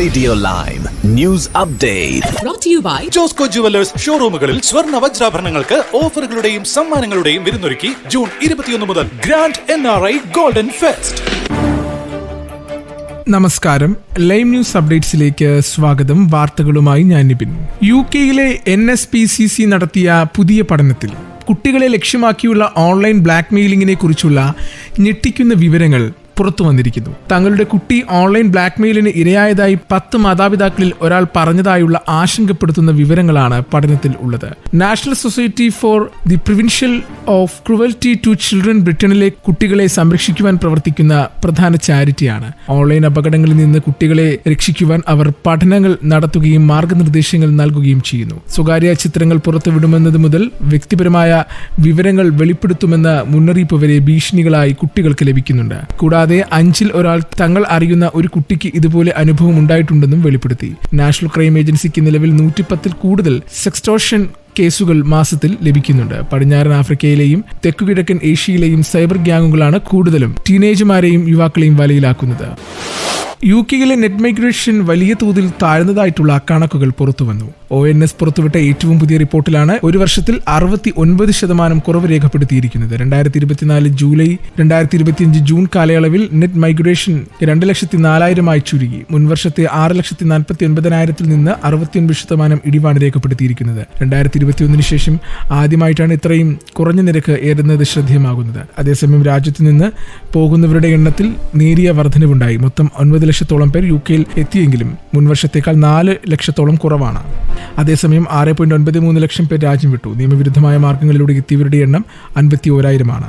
Radio live news update Josco jewellers ഷോറൂമുകളിൽ സ്വർണ വജ്രാഭരണങ്ങൾക്ക് ഓഫറുകളുടെയും സമ്മാനങ്ങളുടെയും വിരുന്നൊരുക്കി ജൂൺ ഇരുപത്തിയൊന്ന് മുതൽ grand N R I golden fest. നമസ്കാരം. ലൈവ് ന്യൂസ് അപ്ഡേറ്റ്സിലേക്ക് സ്വാഗതം. വാർത്തകളുമായി ഞാൻ Nibin U K N S P C C നടത്തിയ പുതിയ പഠനത്തിൽ കുട്ടികളെ ലക്ഷ്യമാക്കിയുള്ള ഓൺലൈൻ ബ്ലാക്ക് മെയിലിങ്ങിനെ കുറിച്ചുള്ള ഞെട്ടിക്കുന്ന വിവരങ്ങൾ പുറത്തു വന്നിരിക്കുന്നു. തങ്ങളുടെ കുട്ടി ഓൺലൈൻ ബ്ലാക്ക് മെയിലിന് ഇരയായതായി പത്ത് മാതാപിതാക്കളിൽ ഒരാൾ പറഞ്ഞതായുള്ള ആശങ്കപ്പെടുത്തുന്ന വിവരങ്ങളാണ് പഠനത്തിൽ ഉള്ളത്. National society for the provincial of cruelty to children ബ്രിട്ടനിലെ കുട്ടികളെ സംരക്ഷിക്കുവാൻ പ്രവർത്തിക്കുന്ന പ്രധാന ചാരിറ്റിയാണ്. ഓൺലൈൻ അപകടങ്ങളിൽ നിന്ന് കുട്ടികളെ രക്ഷിക്കുവാൻ അവർ പഠനങ്ങൾ നടത്തുകയും മാർഗനിർദ്ദേശങ്ങൾ നൽകുകയും ചെയ്യുന്നു. സ്വകാര്യ ചിത്രങ്ങൾ പുറത്തുവിടുമെന്നത് മുതൽ വ്യക്തിപരമായ വിവരങ്ങൾ വെളിപ്പെടുത്തുമെന്ന മുന്നറിയിപ്പ് വരെ ഭീഷണികളായി കുട്ടികൾക്ക് ലഭിക്കുന്നുണ്ട്. കൂടാതെ അഞ്ചിൽ ഒരാൾ തങ്ങൾ അറിയുന്ന ഒരു കുട്ടിക്ക് ഇതുപോലെ അനുഭവം ഉണ്ടായിട്ടുണ്ടെന്നും വെളിപ്പെടുത്തി. നാഷണൽ ക്രൈം ഏജൻസിക്ക് നിലവിൽ നൂറ്റിപ്പത്തിൽ കൂടുതൽ സെക്സ്റ്റോഷൻ കേസുകൾ മാസത്തിൽ ലഭിക്കുന്നുണ്ട്. പടിഞ്ഞാറൻ ആഫ്രിക്കയിലെയും തെക്കുകിഴക്കൻ ഏഷ്യയിലെയും സൈബർ ഗ്യാങ്ങുകളാണ് കൂടുതലും ടീനേജുമാരെയും യുവാക്കളെയും വലയിലാക്കുന്നത്. യു കെയിലെ നെറ്റ് മൈഗ്രേഷൻ വലിയ തോതിൽ താഴ്ന്നതായിട്ടുള്ള കണക്കുകൾ പുറത്തുവന്നു. ഒ എൻ എസ് പുറത്തുവിട്ട ഏറ്റവും പുതിയ റിപ്പോർട്ടിലാണ് ഒരു വർഷത്തിൽ അറുപത്തി ഒൻപത് ശതമാനം കുറവ് രേഖപ്പെടുത്തിയിരിക്കുന്നത്. രണ്ടായിരത്തി ഇരുപത്തിനാല് ജൂലൈ രണ്ടായിരത്തി ഇരുപത്തിയഞ്ച് ജൂൺ കാലയളവിൽ നെറ്റ് മൈഗ്രേഷൻ രണ്ട് ലക്ഷത്തി നാലായിരമായി ചുരുങ്ങി. മുൻവർഷത്തെ ആറ് ലക്ഷത്തി നാൽപ്പത്തി ഒൻപതിനായിരത്തിൽ നിന്ന് അറുപത്തിയൊൻപത് ശതമാനം ഇടിവാണ് രേഖപ്പെടുത്തിയിരിക്കുന്നത്. രണ്ടായിരത്തി ഇരുപത്തിയൊന്നിന് ശേഷം ആദ്യമായിട്ടാണ് ഇത്രയും കുറഞ്ഞ നിരക്ക് ഏറുന്നത് ശ്രദ്ധേയമാകുന്നത്. അതേസമയം രാജ്യത്ത് നിന്ന് പോകുന്നവരുടെ എണ്ണത്തിൽ നേരിയ വർധനവുണ്ടായി. മൊത്തം ഒൻപത് ലക്ഷത്തോളം പേർ യു കെയിൽ എത്തിയെങ്കിലും മുൻവർഷത്തേക്കാൾ നാല് ലക്ഷത്തോളം കുറവാണ്. അതേസമയം ആറ് പോയിന്റ് ഒൻപത് മൂന്ന് ലക്ഷം പേർ രാജ്യം വിട്ടു. നിയമവിരുദ്ധമായ മാർഗങ്ങളിലൂടെ എത്തിയവരുടെ എണ്ണം അൻപത്തി ഓരായിരമാണ്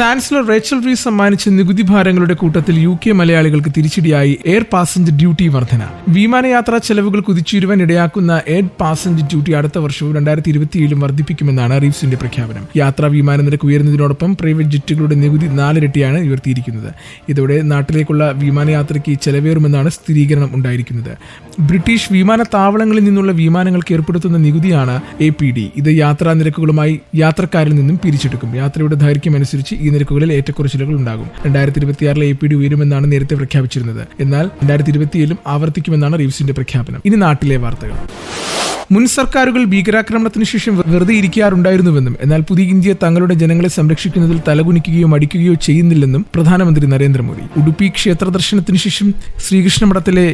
ചാൻസലർ റേച്ചൽ റീസ് സമ്മാനിച്ച നികുതി ഭാരങ്ങളുടെ കൂട്ടത്തിൽ യു കെ മലയാളികൾക്ക് തിരിച്ചടിയായി എയർ പാസഞ്ചർ ഡ്യൂട്ടി വർധന. വിമാനയാത്രാ ചെലവുകൾ കുതിച്ചുരുവാൻ ഇടയാക്കുന്ന എയർ പാസഞ്ചർ ഡ്യൂട്ടി അടുത്ത വർഷവും രണ്ടായിരത്തി ഇരുപത്തിയേഴിലും വർദ്ധിപ്പിക്കുമെന്നാണ് റീഫ്സിന്റെ പ്രഖ്യാപനം. യാത്രാ വിമാന നിരക്ക് ഉയരുന്നതിനോടൊപ്പം പ്രൈവറ്റ് ജെറ്റുകളുടെ നികുതി നാലിരട്ടിയാണ് ഉയർത്തിയിരിക്കുന്നത്. ഇതോടെ നാട്ടിലേക്കുള്ള വിമാനയാത്രയ്ക്ക് ചെലവേറുമെന്നാണ് സ്ഥിരീകരണം ഉണ്ടായിരിക്കുന്നത്. ബ്രിട്ടീഷ് വിമാനത്താവളങ്ങളിൽ നിന്നുള്ള വിമാനങ്ങൾക്ക് ഏർപ്പെടുത്തുന്ന നികുതിയാണ് എ പി ഡി. ഇത് യാത്രാ നിരക്കുകളുമായി യാത്രക്കാരിൽ നിന്നും പിരിച്ചെടുക്കും. യാത്രയുടെ ദൈർഘ്യം അനുസരിച്ച് ഈ നിരക്കുകളിൽ ഏറ്റക്കുറച്ചിലുകൾ ഉണ്ടാകും. രണ്ടായിരത്തി ഇരുപത്തിയാറിലെ എ പി ഡി ഉയരുമെന്നാണ് നേരത്തെ പ്രഖ്യാപിച്ചിരുന്നത്. എന്നാൽ രണ്ടായിരത്തി ഇരുപത്തിയേഴിലും ആവർത്തിക്കുമെന്നാണ് റീവ്സിന്റെ പ്രഖ്യാപനം. ഇനി നാട്ടിലെ വാർത്തകൾ. മുൻ സർക്കാരുകൾ ഭീകരാക്രമണത്തിന് ശേഷം വെറുതെ ഇരിക്കാറുണ്ടായിരുന്നുവെന്നും എന്നാൽ പുതിയ ഇന്ത്യ തങ്ങളുടെ ജനങ്ങളെ സംരക്ഷിക്കുന്നതിൽ തലകുനിക്കുകയോ മടിക്കുകയോ ചെയ്യുന്നില്ലെന്നും പ്രധാനമന്ത്രി നരേന്ദ്രമോദി. ഉടുപ്പി ക്ഷേത്ര ദർശനത്തിന് ശേഷം ശ്രീകൃഷ്ണ മഠത്തിലെ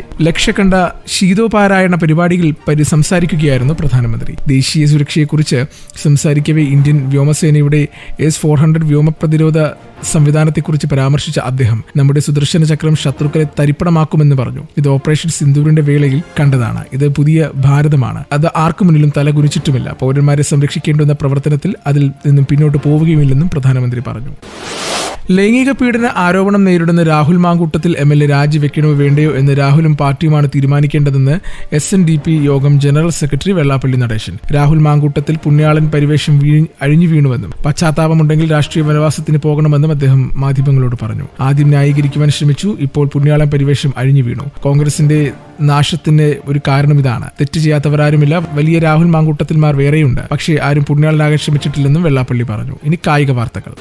ശീതോപാരായണ പരിപാടിയിൽ പരി സംസാരിക്കുകയായിരുന്നു പ്രധാനമന്ത്രി. ദേശീയ സുരക്ഷയെക്കുറിച്ച് സംസാരിക്കവേ ഇന്ത്യൻ വ്യോമസേനയുടെ എസ് ഫോർ ഹൺഡ്രഡ് വ്യോമ പ്രതിരോധ സംവിധാനത്തെക്കുറിച്ച് പരാമർശിച്ച അദ്ദേഹം നമ്മുടെ സുദർശന ചക്രം ശത്രുക്കളെ തരിപ്പണമാക്കുമെന്ന് പറഞ്ഞു. ഇത് ഓപ്പറേഷൻ സിന്ദൂരിന്റെ വേളയിൽ കണ്ടതാണ്. ഇത് പുതിയ ഭാരതമാണ്. അത് ആർക്കു മുന്നിലും തലകുനിച്ചിട്ടുമില്ല പൗരന്മാരെ സംരക്ഷിക്കേണ്ടുന്ന പ്രവർത്തനത്തിൽ അതിൽ നിന്നും പിന്നോട്ട് പോവുകയുമില്ലെന്നും പ്രധാനമന്ത്രി പറഞ്ഞു. ലൈംഗിക പീഡന ആരോപണം നേരിടുന്ന Rahul Mankoottathil M L A രാജിവെക്കണോ വേണ്ടയോ എന്ന് രാഹുലും പാർട്ടിയുമാണ് തീരുമാനിക്കേണ്ടതെന്ന് എസ് എൻ ഡി പി യോഗം ജനറൽ സെക്രട്ടറി വെള്ളാപ്പള്ളി നടേശൻ. രാഹുൽ മാങ്കൂട്ടത്തിൽ പുണ്യാളൻ പരിവേഷം അഴിഞ്ഞു വീണുവെന്നും പശ്ചാത്താപമുണ്ടെങ്കിൽ രാഷ്ട്രീയ വനവാസത്തിന് പോകണമെന്നും അദ്ദേഹം മാധ്യമങ്ങളോട് പറഞ്ഞു. ആദ്യം ന്യായീകരിക്കുവാൻ ശ്രമിച്ചു ഇപ്പോൾ പുണ്യാളൻ പരിവേഷം അഴിഞ്ഞു വീണു. കോൺഗ്രസിന്റെ നാശത്തിന് ഒരു കാരണം ഇതാണ്. തെറ്റ് ചെയ്യാത്തവരാരുമില്ല. വലിയ രാഹുൽ മാങ്കൂട്ടത്തിന്മാർ വേറെയുണ്ട്. പക്ഷേ ആരും പുണ്യാളനാകാൻ ശ്രമിച്ചിട്ടില്ലെന്നും വെള്ളാപ്പള്ളി പറഞ്ഞു. ഇനി കായിക വാർത്തകൾ.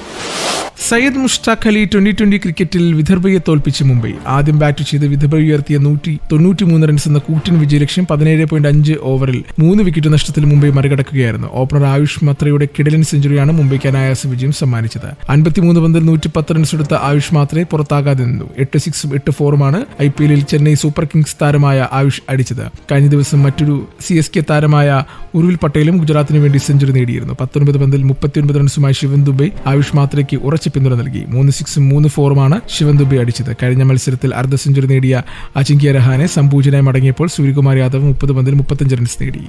സയ്യദ് മുഷ്താഖ് അലി ട്വന്റി ട്വന്റി ക്രിക്കറ്റിൽ വിദർഭയെ തോൽപ്പിച്ച് മുംബൈ. ആദ്യം ബാറ്റ് ചെയ്ത് വിദർഭ ഉയർത്തിയ നൂറ്റി തൊണ്ണൂറ്റിമൂന്ന് റൺസ് എന്ന കൂറ്റൻ വിജയലക്ഷ്യം പതിനേഴ് പോയിന്റ് അഞ്ച് ഓവറിൽ മൂന്ന് വിക്കറ്റ് നഷ്ടത്തിൽ മുംബൈ മറികടക്കുകയായിരുന്നു. ഓപ്പണർ ആയുഷ് മാത്രയുടെ കിടലൻ സെഞ്ചുറിയാണ് മുംബൈക്ക് അനായാസ വിജയം സമ്മാനിച്ചത്. അൻപത്തിമൂന്ന് പന്തിൽ നൂറ്റി പത്ത് റൺസ് എടുത്ത ആയുഷ് മാത്രയെ പുറത്താകാതെ നിന്നു. എട്ട് സിക്സും എട്ട് ഫോറുമാണ് ഐ പി എല്ലിൽ ചെന്നൈ സൂപ്പർ കിങ്സ് താരമായ ആയുഷ് അടിച്ചത്. കഴിഞ്ഞ ദിവസം മറ്റൊരു സി എസ് കെ താരമായ ഉർവിൽ പട്ടേലും ഗുജറാത്തിന് വേണ്ടി സെഞ്ചുറി നേടിയിരുന്നു. പത്തൊൻപത് പന്തിൽ മുപ്പത്തിയൊൻപത് റൺസുമായി ശിവൻ ദുബൈ ആയുഷ് മാത്രയ്ക്ക് ഉറച്ച പിന്തുണ നൽകി. മൂന്ന് സിക്സും മൂന്ന് ഫോറുമാണ് ശിവൻ ദുബൈ അടിച്ചത്. കഴിഞ്ഞ മത്സരത്തിൽ അർദ്ധ സെഞ്ചുറി നേടിയ അജിങ്ക്യ രഹാനെ സംപൂജനായി മടങ്ങിയപ്പോൾ സൂര്യകുമാർ യാദവ് മുപ്പത് പന്തിൽ മുപ്പത്തഞ്ച് റൺസ് നേടി.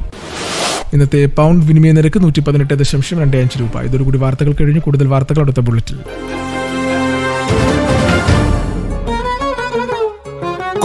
ഇന്നത്തെ പൗണ്ട് വിനിമയ നിരക്ക് നൂറ്റി പതിനെട്ട് ദശാംശം രണ്ട് അഞ്ച് രൂപ. ഇതോടുകൂടി വാർത്തകൾ കഴിഞ്ഞു. കൂടുതൽ വാർത്തകൾ അടുത്ത ബുള്ളറ്റിൽ